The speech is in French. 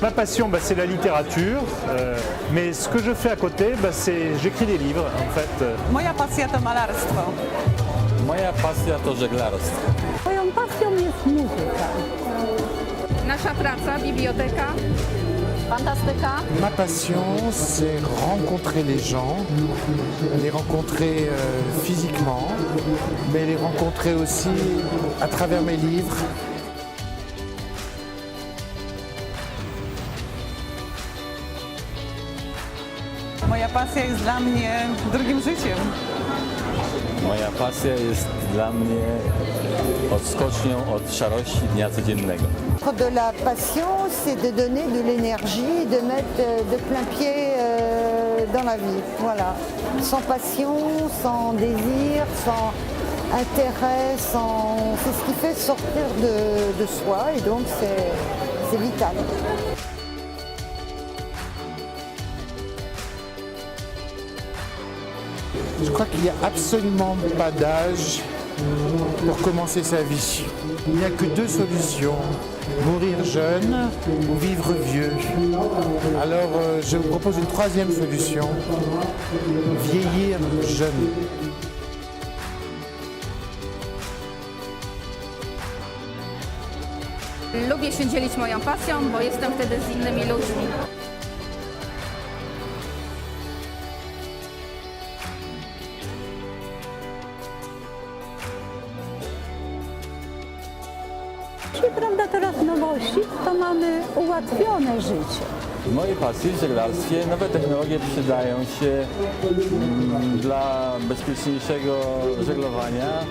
Ma passion, bah, c'est la littérature, euh, mais ce que je fais à côté, bah, c'est j'écris des livres en fait. Moja pasja to malarstwo. Moja pasja to żeglarstwo. Moją pasją jest muzyka. Nasza praca, biblioteka. Ma passion, c'est rencontrer les gens, les rencontrer euh, physiquement, mais les rencontrer aussi à travers mes livres. Moja pasja jest dla mnie drugim życiem. Moja pasja jest dla mnie odskocznią od szarości dnia codziennego. De la passion, c'est de donner de l'énergie, de mettre euh, de plein pied euh, dans la vie. Voilà. Sans passion, sans désir, sans intérêt, sans... c'est ce qui fait sortir de, de soi et donc c'est vital. Je crois qu'il n'y a absolument pas d'âge pour commencer sa vie. Il n'y a que deux solutions, mourir jeune ou vivre vieux. Alors euh, je vous propose une troisième solution, vieillir jeune. Jeśli prawda teraz nowości, to mamy ułatwione życie. W mojej pasji w żeglarstwie nowe technologie przydają się mm, dla bezpieczniejszego żeglowania,